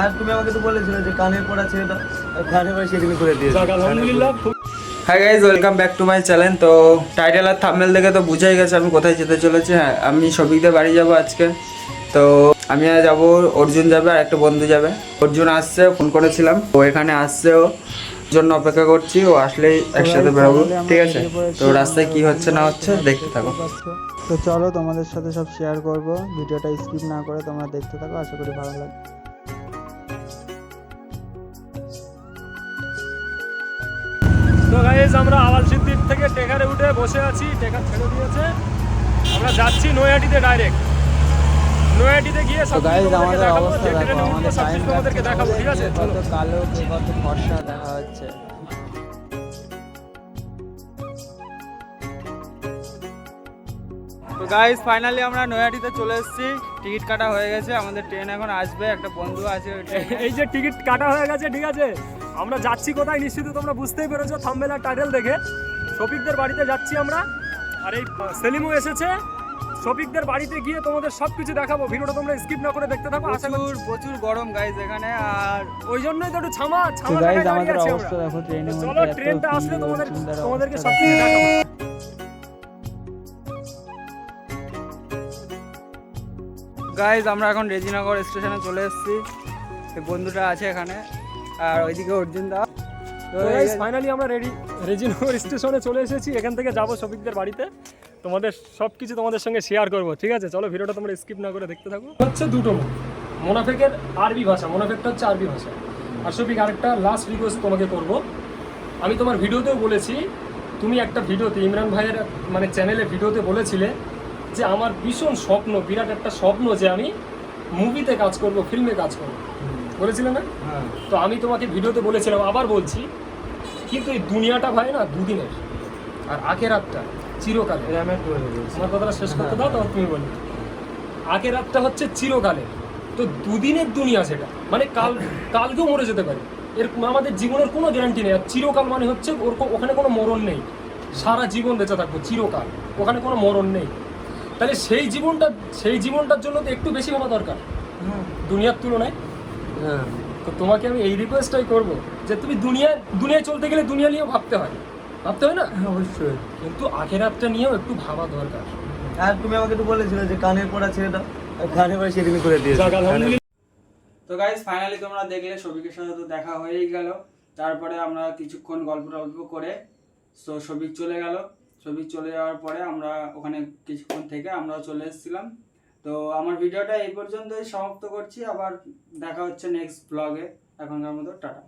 আর তুমি আমাকে তো বলেছিলে যে কানে পড়া ছেলেটা কানে পড়া সেদিন করে দিয়েছে। আলহামদুলিল্লাহ হ্যাঁ guys welcome back to my channel তো টাইটেল আর থাম্বনেল দেখে তো বুঝাই গেছে আমি কোথায় যেতে চলেছি। হ্যাঁ আমি সবিকদের বাড়ি যাব আজকে। তো আমি আর যাব অর্জুন যাবে আর একটা বন্ধু যাবে। অর্জুন আসছে ফোন করেছিলাম। ও এখানে আসছে ও জন্য অপেক্ষা করছি। ও আসলেই একসাথে বেরোবো। ঠিক আছে? তো রাস্তায় কি হচ্ছে না হচ্ছে দেখতে থাকো। তো চলো তোমাদের সাথে সব শেয়ার করব। ভিডিওটা স্কিপ না করে তোমরা দেখতে থাকো। আশা করি ভালো লাগবে। তো গাইজ আমরা আওয়াল সিদ্দির থেকে টেকারে উঠে বসে আছি টেকার ছেড়ে দিয়েছে। আমরা যাচ্ছি নৈহাটিতে ডাইরেক্ট নৈহাটিতে গিয়ে তো সব আমাদের দেখাবো, অবস্থা দেখো আমাদের টাইম তোমাদেরকে দেখাবো ঠিক আছে? কত চলো। কালো কত ফর্সা দেখা হচ্ছে। তো গাইজ ফাইনালি আমরা নৈহাটিতে চলে এসেছি। টিকিট কাটা হয়ে গেছে আমাদের ট্রেন এখন আসবে একটা বন্ধু আছে এই যে টিকিট কাটা হয়ে গেছে ঠিক আছে? আমরা যাচ্ছি কোথায় নিশ্চিত তোমরা বুঝতেই পেরেছ থাম্বেল আর টাইটেল দেখে। শফিকদের বাড়িতে যাচ্ছি আমরা। আর এই সেলিমও এসেছে। শফিকদের বাড়িতে গিয়ে তোমাদের সব কিছু দেখাবো। ভিডিওটা তোমরা স্কিপ না করে দেখতে থাকো আশা প্রচুর করি প্রচুর গরম গাইজ এখানে আর ওই জন্যই তো একটু ছামা ছামা গাইজ আমাদের অবস্থা দেখো ট্রেনের চলো ট্রেনটা আসলে তোমাদের তোমাদেরকে সব কিছু দেখাবো। গাইজ আমরা এখন রেজিনগর স্টেশনে চলে এসেছি। বন্ধুটা আছে এখানে। আর ওইদিকে অর্জুন দা। তো ফাইনালি আমরা রেডি রেজিনগর স্টেশনে চলে এসেছি। এখান থেকে যাব শফিকদের বাড়িতে। তোমাদের সব কিছু তোমাদের সঙ্গে শেয়ার করব ঠিক আছে? চলো ভিডিওটা তোমরা স্কিপ না করে দেখতে থাকো। হচ্ছে দুটো মুখ মোনাফেকের আরবি ভাষা। মোনাফেকটা হচ্ছে আরবি ভাষা। আর শফিক আরেকটা লাস্ট রিকোয়েস্ট তোমাকে করব। আমি তোমার ভিডিওতেও বলেছি তুমি একটা ভিডিওতে ইমরান ভাইয়ের মানে চ্যানেলে ভিডিওতে বলেছিলে যে আমার ভীষণ স্বপ্ন বিরাট একটা স্বপ্ন যে আমি মুভিতে কাজ করব ফিল্মে কাজ করব। বলেছিলে না? হ্যাঁ। তো আমি তোমাকে ভিডিওতে বলেছিলাম আবার বলছি কিন্তু এই দুনিয়াটা ভাই না দুদিনের। আর আখের রাতটা চিরকালে আমার কথাটা শেষ করতে দাও তখন তুমি বলি। আখের রাতটা হচ্ছে চিরকালে তো দুদিনের দুনিয়া সেটা মানে কাল কালকেও মরে যেতে পারে। এর আমাদের জীবনের কোনো গ্যারান্টি নেই। আর চিরকাল মানে হচ্ছে ওর ওখানে কোনো মরণ নেই। সারা জীবন বেঁচে থাকব চিরকাল। ওখানে কোনো মরণ নেই। তাহলে সেই জীবনটা সেই জীবনটার জন্য তো একটু বেশি হওয়া দরকার। দুনিয়ার তুলনায়। হ্যাঁ। তো তোমাকে আমি এই রিকোয়েস্টটাই করব যে তুমি দুনিয়া দুনিয়ায় চলতে গেলে দুনিয়া নিয়েও ভাবতে হয়। ভাবতে হয় না? অবশ্যই। কিন্তু আখেরাতটা নিয়েও একটু ভাবা দরকার। আর তুমি আমাকে তো বলেছিলে যে কানে পড়া ছেলেটা কানে পড়া সেদিন করে দিয়েছে। তো গাইজ ফাইনালি তোমরা দেখলে সবিকের সাথে তো দেখা হয়েই গেল। তারপরে আমরা কিছুক্ষণ গল্প টল্প করে তো সবিক চলে গেল। সবিক চলে যাওয়ার পরে আমরা ওখানে কিছুক্ষণ থেকে আমরাও চলে এসেছিলাম। তো আমার ভিডিওটা এই পর্যন্তই সমাপ্ত করছি, আবার দেখা হচ্ছে নেক্সট ব্লগে এখনকার মতো টাটা।